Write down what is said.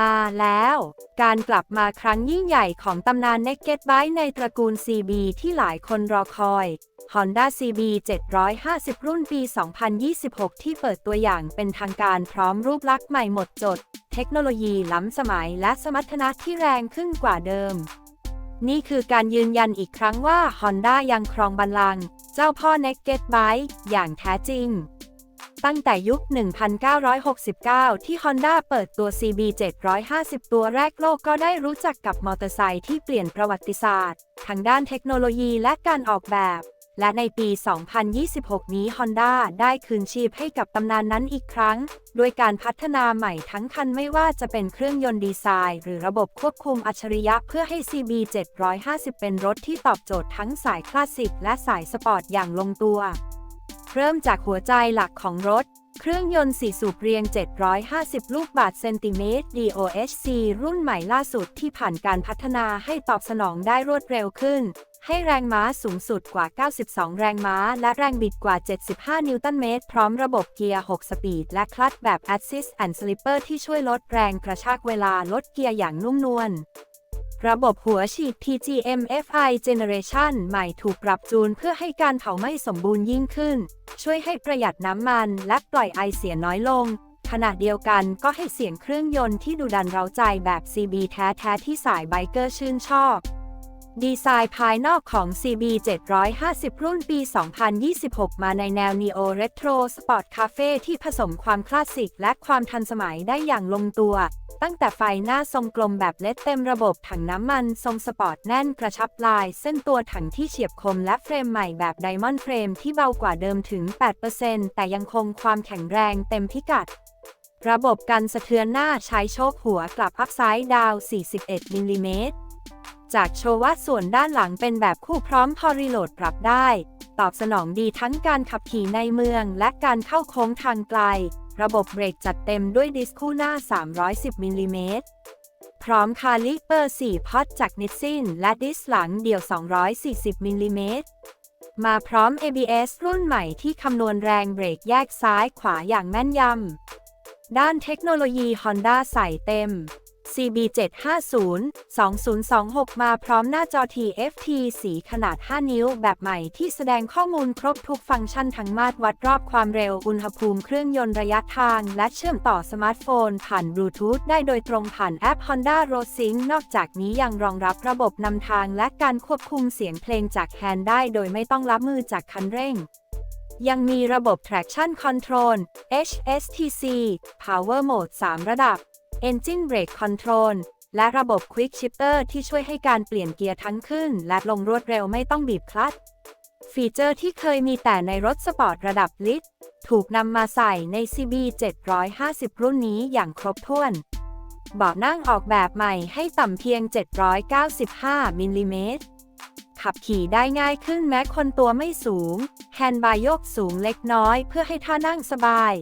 มาแล้ว การกลับมาครั้งยิ่งใหญ่ของตำนาน Naked Bike ในตระกูล CB ที่หลายคนรอคอย Honda CB 750 รุ่นปี 2026 ที่เปิดตัวอย่างเป็นทางการพร้อมรูปลักษณ์ใหม่หมดจด เทคโนโลยีล้ำสมัยและสมรรถนะที่แรงขึ้นกว่าเดิม นี่คือการยืนยันอีกครั้งว่า Honda ยังครองบัลลังก์เจ้าพ่อ Naked Bike อย่างแท้จริง ตั้งแต่ยุค 1969 ที่ Honda เปิดตัว CB 750 ตัวแรกโลกก็ได้รู้จักกับมอเตอร์ไซค์ที่เปลี่ยนประวัติศาสตร์ ทางด้านเทคโนโลยีและการออกแบบ และในปี 2026 นี้ Honda ได้คืนชีพให้กับตำนานนั้นอีกครั้ง ด้วยการพัฒนาใหม่ทั้งคันไม่ว่าจะเป็นเครื่องยนต์ดีไซน์ หรือระบบควบคุมอัจฉริยะเพื่อให้ CB 750 เป็นรถที่ตอบโจทย์ทั้งสายคลาสสิกและสายสปอร์ตอย่างลงตัว เริ่มจากหัวใจหลักของรถ เครื่องยนต์4สูบเรียง 750 ลูกบาศก์เซนติเมตร DOHC รุ่นใหม่ล่าสุดที่ผ่านการพัฒนาให้ตอบสนองได้รวดเร็วขึ้น ให้แรงม้าสูงสุดกว่า 92 แรงม้า และแรงบิดกว่า 75 นิวตันเมตร พร้อมระบบเกียร์ 6 สปีด และคลัตช์แบบ Assist and Slipper ที่ช่วยลดแรงกระชากเวลาลดเกียร์อย่างนุ่มนวล ระบบหัวฉีด PGM FI Generation ใหม่ถูกปรับจูนเพื่อให้การเผาไหม้สมบูรณ์ยิ่งขึ้น ช่วยให้ประหยัดน้ำมันและปล่อยไอเสียน้อยลง ขณะเดียวกันก็ให้เสียงเครื่องยนต์ที่ดุดันเร้าใจแบบ CB แท้ๆที่สายไบเกอร์ชื่นชอบ ดีไซน์ภายนอกของ CB 750 รุ่นปี 2026 มาในแนว Neo Retro Sport Cafe ที่ผสมความคลาสสิกและความทันสมัยได้อย่างลงตัว ตั้งแต่ไฟหน้าทรงกลมแบบเล็ดเต็มระบบถังน้ำมันทรงสปอร์ตแน่นกระชับลาย เส้นตัวถังที่เฉียบคมและเฟรมใหม่แบบไดมอนด์เฟรมที่เบากว่าเดิมถึง 8%แต่ยังคงความแข็งแรงเต็มพิกัดระบบกันสะเทือนหน้าใช้โชคหัวกลับอัพไซด์ดาว 41มิลลิเมตร จากโชว์ว่าส่วนด้านหลังเป็นแบบคู่พร้อมพอรีโหลดปรับได้ ตอบสนองดีทั้งการขับขี่ในเมืองและการเข้าโค้งทางไกล ระบบเบรกจัดเต็มด้วยดิสคู่หน้า 310 มิลลิเมตร พร้อมคาลิเปอร์ 4 พอตจากนิสซินและดิสหลังเดี่ยว 240 มิลลิเมตร มาพร้อม ABS รุ่นใหม่ที่คำนวณแรงเบรกแยกซ้ายขวาอย่างแม่นยำ ด้านเทคโนโลยี Honda ใส่เต็ม CB750-2026 มาพร้อมหน้าจอ TFT สีขนาด 5 นิ้ว แบบใหม่ที่แสดงข้อมูลครบทุกฟังก์ชันทั้งมาตรวัดรอบความเร็ว อุณหภูมิเครื่องยนต์ระยะทาง และเชื่อมต่อสมาร์ทโฟน ผ่านบลูทูธได้โดยตรงผ่านแอป Honda Road Sync นอกจากนี้ยังรองรับระบบนำทางและการควบคุมเสียงเพลงจากแฮนด์ได้โดยไม่ต้องรับมือจากคันเร่งยังมีระบบ traction control HSTC power mode 3 ระดับ engine brake control และระบบ quick shifter ที่ช่วยให้การเปลี่ยนเกียร์ทั้งขึ้น และลงรวดเร็วไม่ต้องบีบคลัตช์ฟีเจอร์ที่เคยมีแต่ในรถสปอร์ตระดับลิตรถูกนำมาใส่ใน CB 750 รุ่นนี้อย่างครบถ้วนเบาะนั่งออกแบบใหม่ให้ต่ำเพียง 795 มิลลิเมตร ขับขี่ได้ง่ายขึ้นแม้คนตัวไม่สูง แฮนด์บาร์ยกสูงเล็กน้อยเพื่อให้ท่านั่งสบาย